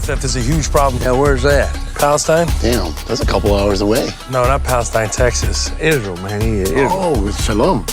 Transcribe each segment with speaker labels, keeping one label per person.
Speaker 1: theft is a huge problem. Now, where's that? Palestine?
Speaker 2: Damn, that's a couple hours away.
Speaker 1: No, not Palestine, Texas. Israel, man. Yeah, Israel.
Speaker 2: Oh, it's Shalom.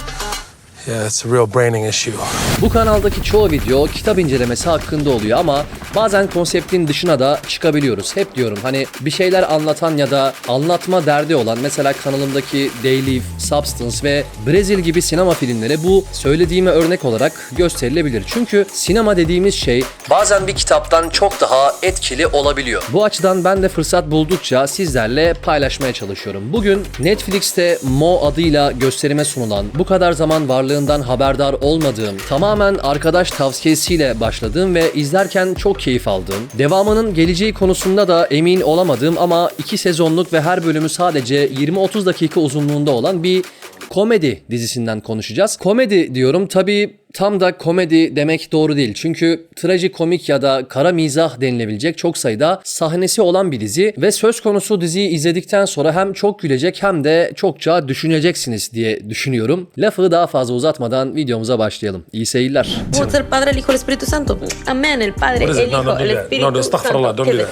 Speaker 1: Yeah, it's a real branding issue.
Speaker 3: Bu kanaldaki çoğu video kitap incelemesi hakkında oluyor ama bazen konseptin dışına da çıkabiliyoruz. Hep diyorum hani bir şeyler anlatan ya da anlatma derdi olan mesela kanalımdaki Daily, Substance ve Brezil gibi sinema filmleri bu söylediğime örnek olarak gösterilebilir. Çünkü sinema dediğimiz şey bazen bir kitaptan çok daha etkili olabiliyor. Bu açıdan ben de fırsat buldukça sizlerle paylaşmaya çalışıyorum. Bugün Netflix'te Mo adıyla gösterime sunulan bu kadar zaman varlığından haberdar olmadığım, tamamen arkadaş tavsiyesiyle başladığım ve izlerken çok keyif aldığım, devamının geleceği konusunda da emin olamadığım ama iki sezonluk ve her bölümü sadece 20-30 dakika uzunluğunda olan bir komedi dizisinden konuşacağız. Komedi diyorum tabii tam da komedi demek doğru değil. Çünkü trajikomik ya da kara mizah denilebilecek çok sayıda sahnesi olan bir dizi ve söz konusu diziyi izledikten sonra hem çok gülecek hem de çokça düşüneceksiniz diye düşünüyorum. Lafı daha fazla uzatmadan videomuza başlayalım. İyi seyirler.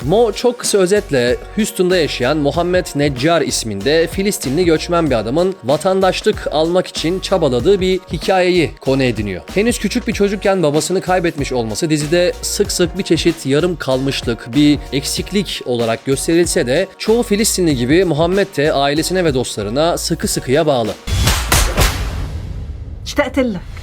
Speaker 3: Mo çok kısa özetle Houston'da yaşayan Muhammed Neccar isminde Filistinli göçmen bir adamın vatandaşlık almak için çabaladığı bir hikayeyi konu ediniyor. Henüz küçük bir çocukken babasını kaybetmiş olması dizide sık sık bir çeşit yarım kalmışlık, bir eksiklik olarak gösterilse de çoğu Filistinli gibi Muhammed de ailesine ve dostlarına sıkı sıkıya bağlı.
Speaker 4: اشتقت لك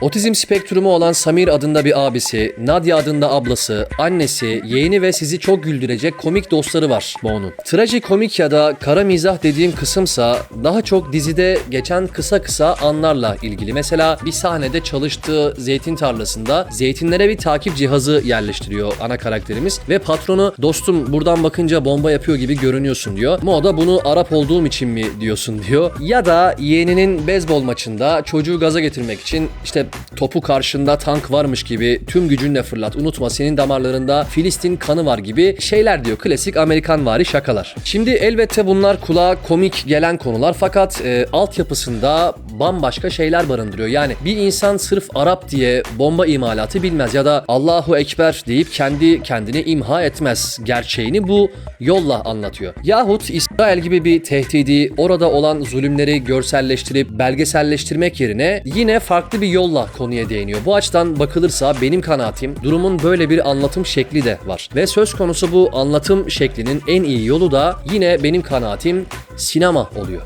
Speaker 3: Otizm spektrumu olan Samir adında bir abisi, Nadia adında ablası, annesi, yeğeni ve sizi çok güldürecek komik dostları var Mo'nun. Trajikomik ya da kara mizah dediğim kısımsa daha çok dizide geçen kısa kısa anlarla ilgili. Mesela bir sahnede çalıştığı zeytin tarlasında zeytinlere bir takip cihazı yerleştiriyor ana karakterimiz ve patronu dostum buradan bakınca bomba yapıyor gibi görünüyorsun diyor. Mo da bunu Arap olduğum için mi diyorsun diyor. Ya da yeğeninin beyzbol maçında çocuğu gaza getirmek için işte topu karşında tank varmış gibi tüm gücünle fırlat. Unutma senin damarlarında Filistin kanı var gibi şeyler diyor. Klasik Amerikan vari şakalar. Şimdi elbette bunlar kulağa komik gelen konular fakat e, altyapısında bambaşka şeyler barındırıyor. Yani bir insan sırf Arap diye bomba imalatı bilmez ya da Allahu Ekber deyip kendi kendini imha etmez gerçeğini bu yolla anlatıyor. Yahut İsrail gibi bir tehdidi orada olan zulümleri görselleştirip belgeselleştirmek yerine yine farklı bir yolla konuya değiniyor. Bu açıdan bakılırsa benim kanaatim durumun böyle bir anlatım şekli de var. Ve söz konusu bu anlatım şeklinin en iyi yolu da yine benim kanaatim sinema oluyor.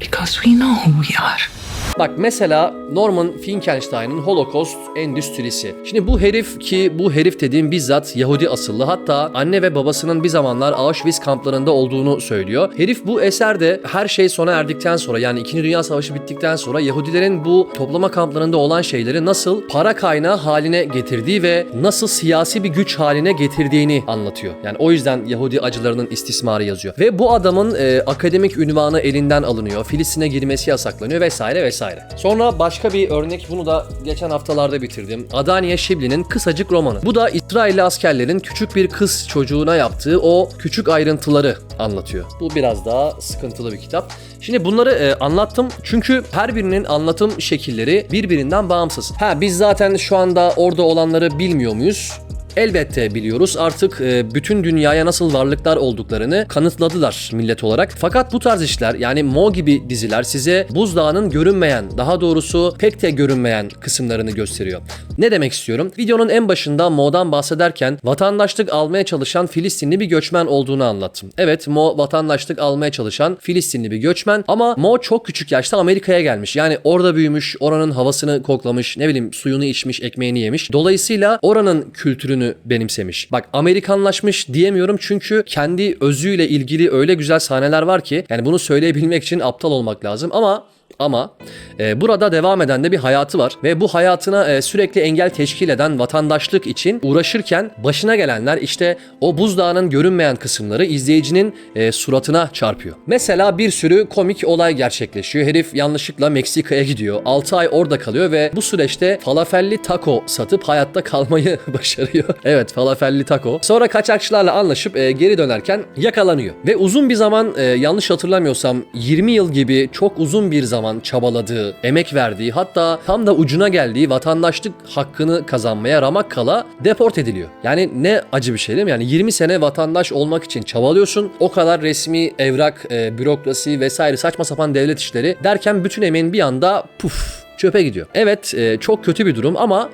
Speaker 4: because we know who we are.
Speaker 3: Bak mesela Norman Finkelstein'ın Holocaust Endüstrisi. Şimdi bu herif ki bu herif dediğim bizzat Yahudi asıllı hatta anne ve babasının bir zamanlar Auschwitz kamplarında olduğunu söylüyor. Herif bu eserde her şey sona erdikten sonra yani 2. Dünya Savaşı bittikten sonra Yahudilerin bu toplama kamplarında olan şeyleri nasıl para kaynağı haline getirdiği ve nasıl siyasi bir güç haline getirdiğini anlatıyor. Yani o yüzden Yahudi acılarının istismarı yazıyor. Ve bu adamın e, akademik ünvanı elinden alınıyor. Filistin'e girmesi yasaklanıyor vesaire vesaire. Sonra başka bir örnek bunu da geçen haftalarda bitirdim. Adania Shibli'nin kısacık romanı. Bu da İsrailli askerlerin küçük bir kız çocuğuna yaptığı o küçük ayrıntıları anlatıyor. Bu biraz daha sıkıntılı bir kitap. Şimdi bunları e, anlattım çünkü her birinin anlatım şekilleri birbirinden bağımsız. Ha biz zaten şu anda orada olanları bilmiyor muyuz? Elbette biliyoruz artık e, bütün dünyaya nasıl varlıklar olduklarını kanıtladılar millet olarak. Fakat bu tarz işler yani Mo gibi diziler size buzdağının görünmeyen, daha doğrusu pek de görünmeyen kısımlarını gösteriyor. Ne demek istiyorum? Videonun en başında Mo'dan bahsederken vatandaşlık almaya çalışan Filistinli bir göçmen olduğunu anlattım. Evet Mo vatandaşlık almaya çalışan Filistinli bir göçmen ama Mo çok küçük yaşta Amerika'ya gelmiş. Yani orada büyümüş, oranın havasını koklamış, ne bileyim suyunu içmiş, ekmeğini yemiş. Dolayısıyla oranın kültürünü benimsemiş. Bak Amerikanlaşmış diyemiyorum çünkü kendi özüyle ilgili öyle güzel sahneler var ki yani bunu söyleyebilmek için aptal olmak lazım ama ama e, burada devam eden de bir hayatı var ve bu hayatına e, sürekli engel teşkil eden vatandaşlık için uğraşırken başına gelenler işte o buzdağının görünmeyen kısımları izleyicinin e, suratına çarpıyor. Mesela bir sürü komik olay gerçekleşiyor. Herif yanlışlıkla Meksika'ya gidiyor. 6 ay orada kalıyor ve bu süreçte falafelli taco satıp hayatta kalmayı başarıyor. evet falafelli taco. Sonra kaçakçılarla anlaşıp e, geri dönerken yakalanıyor. Ve uzun bir zaman e, yanlış hatırlamıyorsam 20 yıl gibi çok uzun bir zaman zaman çabaladığı, emek verdiği hatta tam da ucuna geldiği vatandaşlık hakkını kazanmaya ramak kala deport ediliyor. Yani ne acı bir şey değil mi? Yani 20 sene vatandaş olmak için çabalıyorsun. O kadar resmi evrak, e, bürokrasi vesaire saçma sapan devlet işleri derken bütün emeğin bir anda puf çöpe gidiyor. Evet e, çok kötü bir durum ama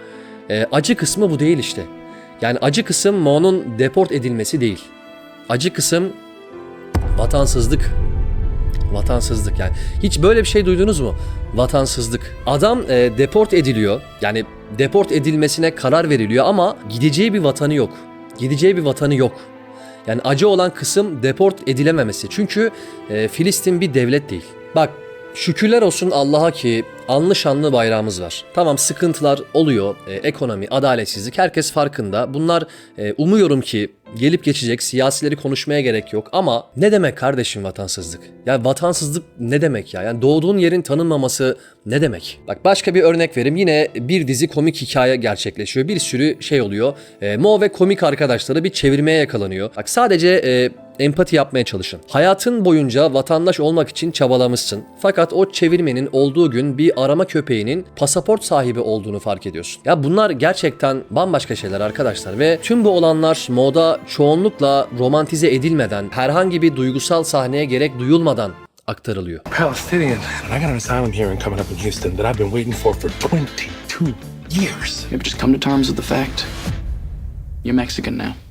Speaker 3: e, acı kısmı bu değil işte. Yani acı kısım Mo'nun deport edilmesi değil. Acı kısım vatansızlık. Vatansızlık yani. Hiç böyle bir şey duydunuz mu? Vatansızlık. Adam e, deport ediliyor. Yani deport edilmesine karar veriliyor ama gideceği bir vatanı yok. Gideceği bir vatanı yok. Yani acı olan kısım deport edilememesi. Çünkü e, Filistin bir devlet değil. Bak şükürler olsun Allah'a ki anlı şanlı bayrağımız var. Tamam sıkıntılar oluyor. E, ekonomi, adaletsizlik herkes farkında. Bunlar e, umuyorum ki gelip geçecek. Siyasileri konuşmaya gerek yok. Ama ne demek kardeşim vatansızlık? Ya vatansızlık ne demek ya? Yani doğduğun yerin tanınmaması ne demek? Bak başka bir örnek vereyim. Yine bir dizi komik hikaye gerçekleşiyor. Bir sürü şey oluyor. E, Mo ve komik arkadaşları bir çevirmeye yakalanıyor. Bak sadece e, empati yapmaya çalışın. Hayatın boyunca vatandaş olmak için çabalamışsın. Fakat o çevirmenin olduğu gün bir arama köpeğinin pasaport sahibi olduğunu fark ediyorsun. Ya bunlar gerçekten bambaşka şeyler arkadaşlar ve tüm bu olanlar moda çoğunlukla romantize edilmeden, herhangi bir duygusal sahneye gerek duyulmadan aktarılıyor.
Speaker 4: Palestinian, and I got an asylum hearing coming up in Houston that I've been waiting for for 22 years.
Speaker 5: Maybe just come to terms with the fact you're Mexican now.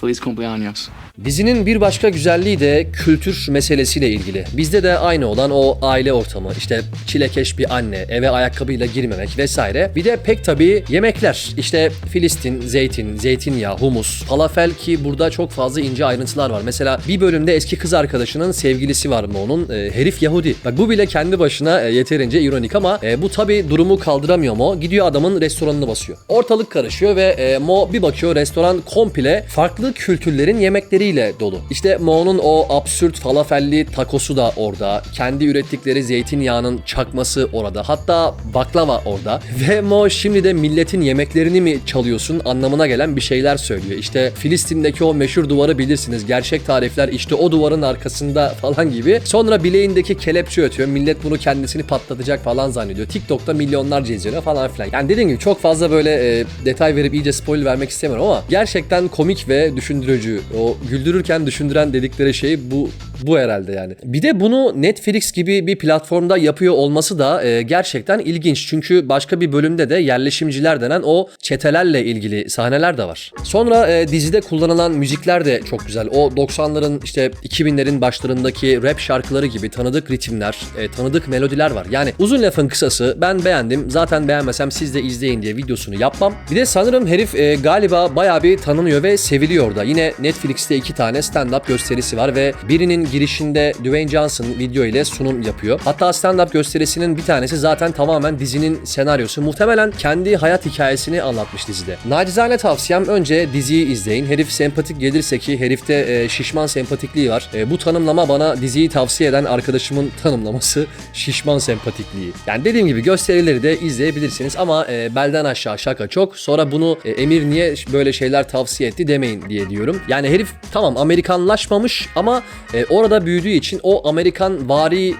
Speaker 5: Feliz cumpleaños.
Speaker 3: Dizinin bir başka güzelliği de kültür meselesiyle ilgili. Bizde de aynı olan o aile ortamı, işte çilekeş bir anne, eve ayakkabıyla girmemek vesaire. Bir de pek tabii yemekler. İşte Filistin, zeytin, zeytinyağı, humus, falafel ki burada çok fazla ince ayrıntılar var. Mesela bir bölümde eski kız arkadaşının sevgilisi var mı onun? E, herif Yahudi. Bak bu bile kendi başına e, yeterince ironik ama e, bu tabii durumu kaldıramıyor Mo. Gidiyor adamın restoranını basıyor. Ortalık karışıyor ve e, Mo bir bakıyor restoran komple farklı kültürlerin yemekleriyle dolu. İşte Mo'nun o absürt falafelli takosu da orada. Kendi ürettikleri zeytinyağının çakması orada. Hatta baklava orada. Ve Mo şimdi de milletin yemeklerini mi çalıyorsun anlamına gelen bir şeyler söylüyor. İşte Filistin'deki o meşhur duvarı bilirsiniz. Gerçek tarifler işte o duvarın arkasında falan gibi. Sonra bileğindeki kelepçe ötüyor. Millet bunu kendisini patlatacak falan zannediyor. TikTok'ta milyonlarca izleniyor falan filan. Yani dediğim gibi çok fazla böyle e, detay verip iyice spoiler vermek istemiyorum ama gerçekten komik ve düşündürücü. O güldürürken düşündüren dedikleri şey bu bu herhalde yani. Bir de bunu Netflix gibi bir platformda yapıyor olması da e, gerçekten ilginç. Çünkü başka bir bölümde de yerleşimciler denen o çetelerle ilgili sahneler de var. Sonra e, dizide kullanılan müzikler de çok güzel. O 90'ların işte 2000'lerin başlarındaki rap şarkıları gibi tanıdık ritimler, e, tanıdık melodiler var. Yani uzun lafın kısası ben beğendim. Zaten beğenmesem siz de izleyin diye videosunu yapmam. Bir de sanırım herif e, galiba bayağı bir tanınıyor ve seviliyor da. Yine Netflix'te iki tane stand-up gösterisi var ve birinin girişinde Dwayne Johnson video ile sunum yapıyor. Hatta stand-up gösterisinin bir tanesi zaten tamamen dizinin senaryosu. Muhtemelen kendi hayat hikayesini anlatmış dizide. Nacizane tavsiyem önce diziyi izleyin. Herif sempatik gelirse ki herifte e, şişman sempatikliği var. E, bu tanımlama bana diziyi tavsiye eden arkadaşımın tanımlaması şişman sempatikliği. Yani dediğim gibi gösterileri de izleyebilirsiniz ama e, belden aşağı şaka çok. Sonra bunu e, Emir niye böyle şeyler tavsiye etti demeyin diye diyorum. Yani herif tamam Amerikanlaşmamış ama e, orada büyüdüğü için o Amerikan vari e,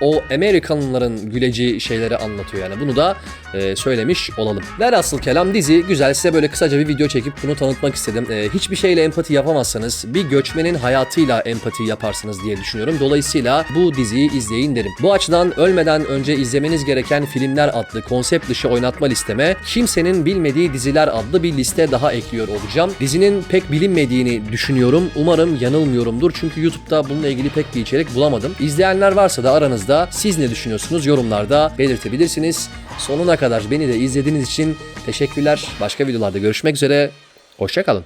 Speaker 3: o Amerikanların güleceği şeyleri anlatıyor yani. Bunu da e, söylemiş olalım. Velhasıl kelam dizi güzel size böyle kısaca bir video çekip bunu tanıtmak istedim. E, hiçbir şeyle empati yapamazsanız bir göçmenin hayatıyla empati yaparsınız diye düşünüyorum. Dolayısıyla bu diziyi izleyin derim. Bu açıdan ölmeden önce izlemeniz gereken filmler adlı konsept dışı oynatma listeme kimsenin bilmediği diziler adlı bir liste daha ekliyor olacağım. Dizinin pek bilinmediğini düşünüyorum. Umarım yanılmıyorumdur. Çünkü YouTube'da bununla ilgili pek bir içerik bulamadım. İzleyenler varsa da aranızda siz ne düşünüyorsunuz yorumlarda belirtebilirsiniz. Sonuna kadar beni de izlediğiniz için teşekkürler. Başka videolarda görüşmek üzere. Hoşçakalın.